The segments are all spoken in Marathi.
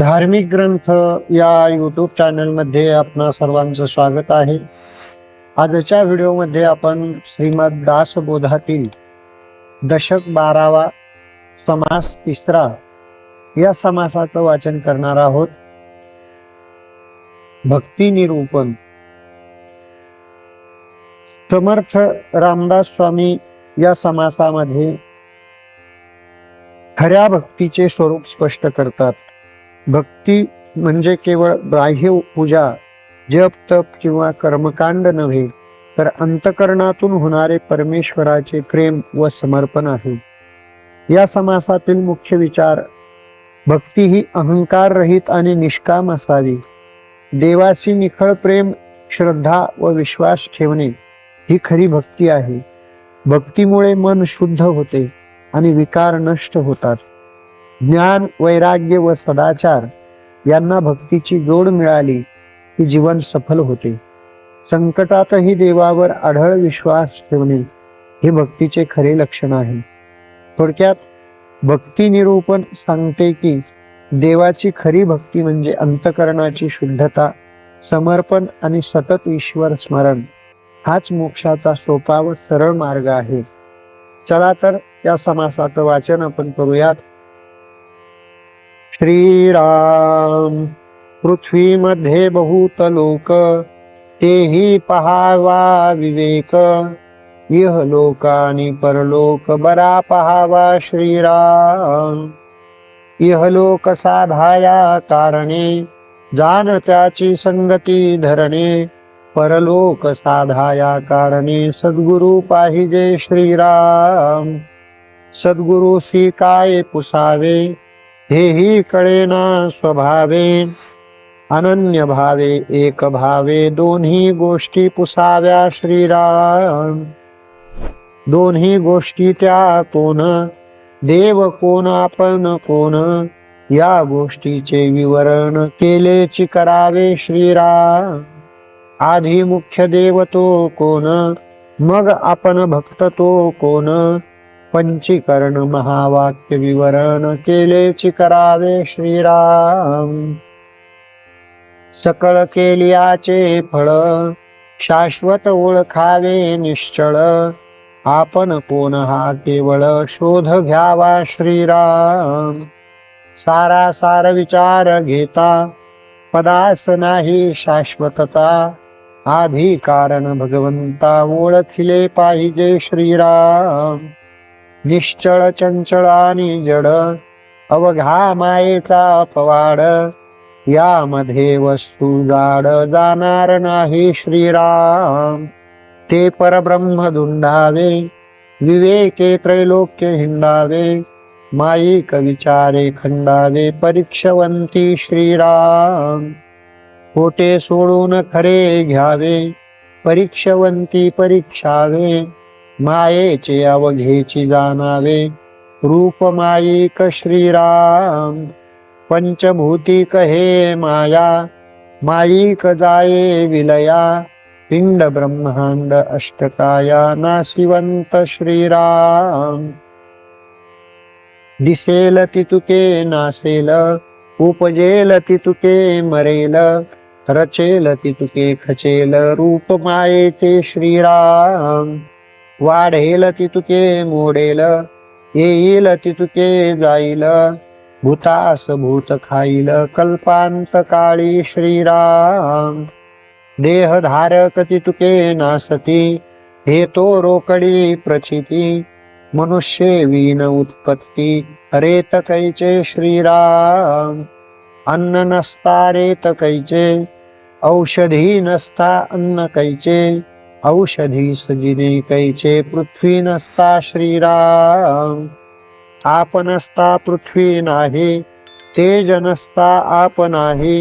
धार्मिक ग्रंथ या यूट्यूब चॅनलमध्ये आपणा सर्वांचं स्वागत आहे. आजच्या व्हिडिओमध्ये आपण श्रीमद दासबोधातील दशक बारावा समास तिसरा या समासाचं वाचन करणार आहोत. भक्ती निरूपण. समर्थ रामदास स्वामी या समासामध्ये खऱ्या भक्तीचे स्वरूप स्पष्ट करतात. भक्ती म्हणजे केवळ बाह्य पूजा जप तप किंवा कर्मकांड नव्हे तर अंतकरणातून होणारे परमेश्वराचे प्रेम व समर्पण आहे. या समासातील मुख्य विचार भक्ती ही अहंकार रहित आणि निष्काम असावी. देवाशी निखळ प्रेम श्रद्धा व विश्वास ठेवणे ही खरी भक्ती आहे. भक्तीमुळे मन शुद्ध होते आणि विकार नष्ट होतात. ज्ञान वैराग्य व सदाचार यांना भक्तीची जोड मिळाली की जीवन सफल होते. संकटातही देवावर आढळ विश्वास ठेवणे हे भक्तीचे खरे लक्षण आहे. थोडक्यात भक्ती निरूपण सांगते की देवाची खरी भक्ती म्हणजे अंतकरणाची शुद्धता समर्पण आणि सतत ईश्वर स्मरण. हाच मोक्षाचा सोपा व सरळ मार्ग आहे. चला तर या समासाचं वाचन आपण करूयात. श्रीराम। पृथ्वीमध्ये बहुत लोक तेही पहावा विवेक। इह लोकानी परलोक बरा पहावा श्रीराम। इह लोक साधाया कारणे जाण त्याची संगती धरणे। परलोक साधाया कारणे सद्गुरु पाहिजे श्रीराम। सद्गुरुसी काय पुसावे हेही कळेना स्वभावे अनन्य भावे एक भावे दोन्ही गोष्टी पुसाव्या श्रीराम. दोन्ही गोष्टी त्या कोण देव कोण आपण कोण या गोष्टीचे विवरण केलेची करावे श्रीराम. आधी मुख्य देव तो कोण मग आपण भक्त तो कोण पंचीकरण महावाक्य विवरण केलेची करावे श्रीराम. सकळ केलियाचे फळ शाश्वत ओळखावे निश्चळ. आपण कोण हा केवळ शोध घ्यावा श्रीराम. सारा सार विचार घेता पदास नाही शाश्वतता. आधी कारण भगवंता ओळखिले पाहिजे श्रीराम. निश्चळ चंचळ आणि जड अवघा मायेचा पवाड यामध्ये वस्तू जाड जाणार नाही श्रीराम. ते परब्रह्म धुंडावे विवेके त्रैलोक्य हिंडावे माईक विचारे खंडावे परीक्षवंती श्रीराम. खोटे सोडून खरे घ्यावे परीक्षवंती परीक्षावे. मायेचे अवघेची जाणावे. रूप मायिक श्रीराम पंचभूतिक हे माया मायिक जाये विलया. पिंड ब्रह्मांड अष्टकाया नाशिवंत श्रीराम. दिसेल तितुके नासेल उपजेल तितुके मरेल रचेल तितुके खचेल रूप मायेचे श्रीराम. वाढेल तितुके मोडेल येईल तितुके जाईल. भूतास भूत खाईल कल्पांत काळी श्रीराम. देह धारक तितुके नासती हे तो रोकडी प्रचिती. मनुष्य वीन उत्पत्ती रेत कैचे श्रीराम. अन्न नसता रेत कैचे औषधी नसता अन्न कैचे. औषधी सजिने कैचे पृथ्वी नसता श्रीराम। आपण असता पृथ्वी नाही तेज नसता आपण आहे।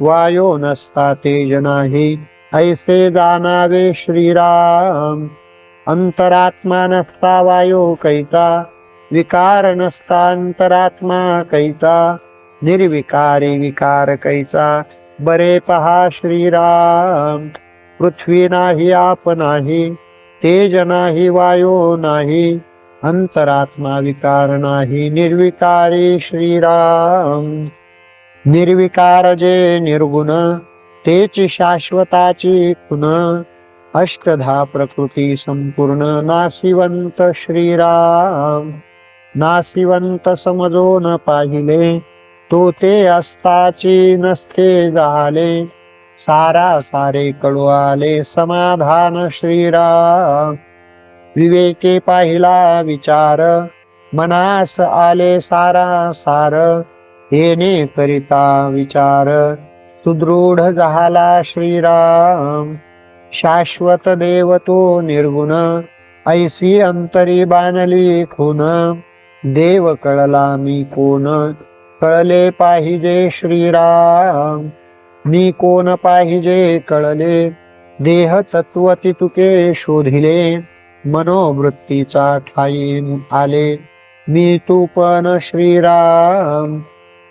वायो नसता तेज नाही ऐसे जाणावे श्रीराम। अंतरात्मा नसता वायो कैचा विकार नसता अंतरात्मा कैचा निर्विकारी विकार कैचा बरे पहा श्रीराम। पृथ्वी नाही आप नाही तेज नाही वायो नाही. अंतरात्मा विकार नाही. निर्विकारी श्रीराम. निर्विकार जे निर्गुण तेची शाश्वताची खुण. अष्टधा प्रकृती संपूर्ण नासिवंत श्रीराम. नासिवंत समजो न पाहिले तो ते असताची नसते झाले. सारा सारे कळू आले समाधान श्रीराम। विवेके पाहिला विचार मनास आले सारा सार येणे करिता विचार। सुदृढ झाला श्रीराम। शाश्वत देव तो निर्गुण ऐसी अंतरी बांधली खून। देव कळला मी कोण कळले पाहिजे श्रीराम। मी कोण पाहिजे कळले? देह तत्व तुके शोधिले. मनोवृत्तीचा ठाई आले. मी तू पण श्रीराम.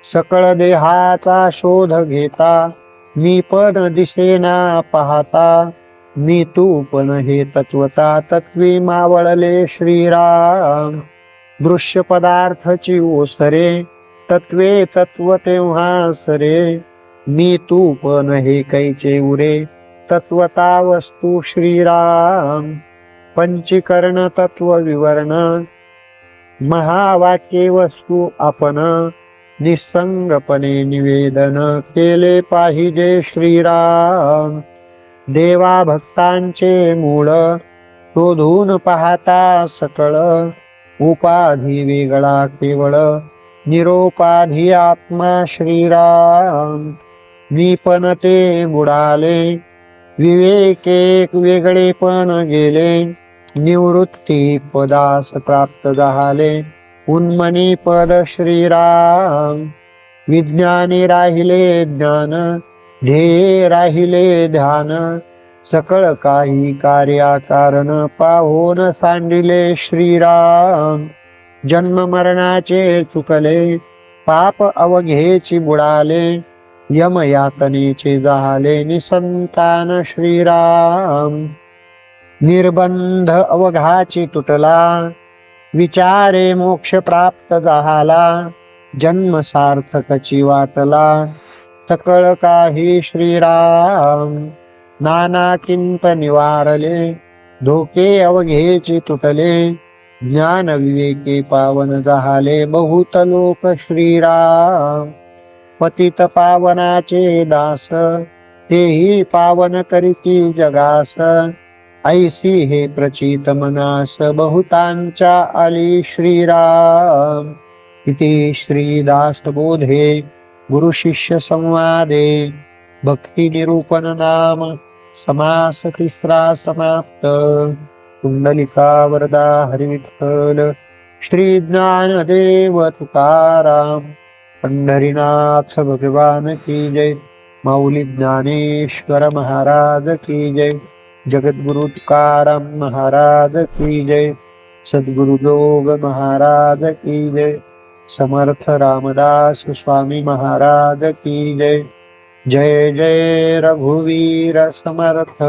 सकळ देहाचा शोध घेता. मी पण दिसेना पाहता. मी तू पण हे तत्वता तत्वी मावळले श्रीराम. दृश्य पदार्थची ओसरे. तत्वे तत्व तेव्हा सरे. मी तू पण हे कैचे उरे तत्वता वस्तू श्रीराम पंचीकरण तत्व विवरण. महावाक्ये वस्तू आपण निसंगपणे निवेदन केले पाहिजे श्रीराम. देवा भक्तांचे मूळ शोधून पाहता सकळ. उपाधी वेगळा केवळ निरोपाधी आत्मा श्रीराम. मी पण ते बुडाले विवेके वेगळे पण गेले निवृत्ती पदास प्राप्त झाले. उन्मनी पद श्रीराम विज्ञानी राहिले ज्ञान ध्येय राहिले ध्यान. सकळ काही कार्याकारण पाहून सांडिले श्रीराम. जन्म मरणाचे चुकले पाप अवघेची बुडाले यमयातनेचे झाले निसंतान श्रीराम. निर्बंध अवघाची तुटला विचारे मोक्ष प्राप्त झाला जन्म सार्थकची वाटला. सकळ काही श्रीराम नाना किंप निवारले धोके अवघेची तुटले ज्ञान विवेके पावन झाले बहुत लोक श्रीराम. पतित पावनाचे दास तेही पावन करीती जगास. ऐसी हे प्रचित मनास बहुतांच्या आली श्रीराम. इति श्रीदास बोधे गुरु शिष्य संवादे भक्ती निरूपण नाम समास तिसरा समाप्त. कुंडलिका वरदा हरिविठ्ठल श्री ज्ञानदेव तुकाराम. पंढरीनाथ भगवान की जय. माऊली ज्ञानेश्वर महाराज की जय. जगद्गुरु तुकाराम महाराज की जय. सद्गुरु जोग महाराज की जय. समर्थ रामदास स्वामी महाराज की जय. जय जय रघुवीर समर्थ.